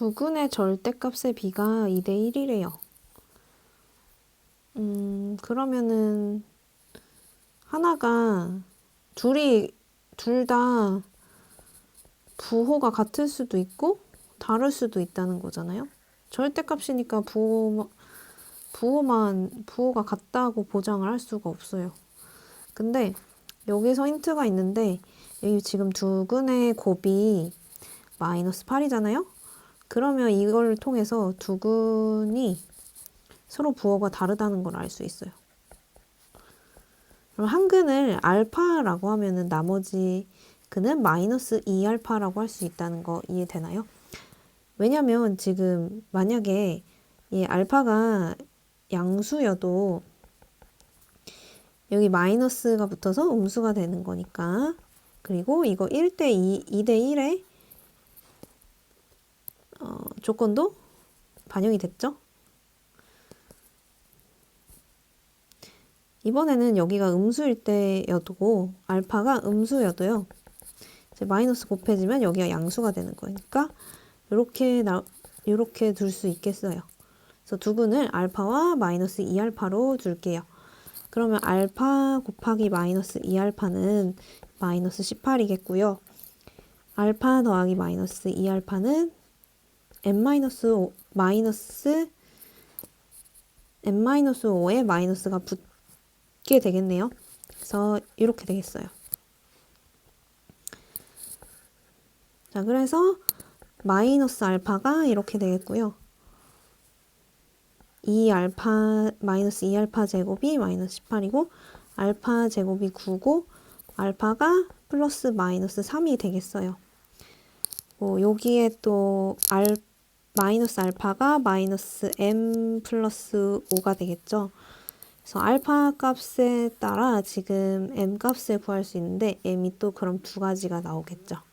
두근의 절대값의 비가 2대 1이래요. 음, 그러면은 하나가 둘이 둘 다 부호가 같을 수도 있고 다를 수도 있다는 거잖아요. 절대값이니까 부호 부호만 부호가 같다고 보장을 할 수가 없어요. 근데 여기서 힌트가 있는데 여기 지금 두 근의 곱이 마이너스 8이잖아요. 그러면 이걸 통해서 두근이 서로 부호가 다르다는 걸 알 수 있어요. 그럼 한 근을 알파라고 하면은 나머지 근은 마이너스 2알파라고 할 수 있다는 거 이해되나요? 왜냐면 지금 만약에 이 알파가 양수여도 여기 마이너스가 붙어서 음수가 되는 거니까 그리고 이거 1대 2, 2대 1의 어, 조건도 반영이 됐죠? 이번에는 여기가 음수일 때여도 알파가 음수여도요. 이제 마이너스 곱해지면 여기가 양수가 되는 거니까 이렇게 나 이렇게 둘 수 있겠어요. 그래서 두근을 알파와 마이너스 2알파로 둘게요. 그러면 알파 곱하기 마이너스 2알파는 마이너스 18이겠고요. 알파 더하기 마이너스 2알파는 n 마이너스 5, 마이너스 n 마이너스 5에 마이너스가 붙게 되겠네요. 그래서 이렇게 되겠어요. 자, 그래서 마이너스 알파가 이렇게 되겠고요. 2 알파 마이너스 2 알파 제곱이 마이너스 18이고 알파 제곱이 9고 알파가 플러스 마이너스 3이 되겠어요. 뭐 여기에 또 알, 마이너스 알파가 마이너스 m 플러스 5가 되겠죠. 그래서 알파 값에 따라 지금 m 값을 구할 수 있는데 m이 또 그럼 두 가지가 나오겠죠.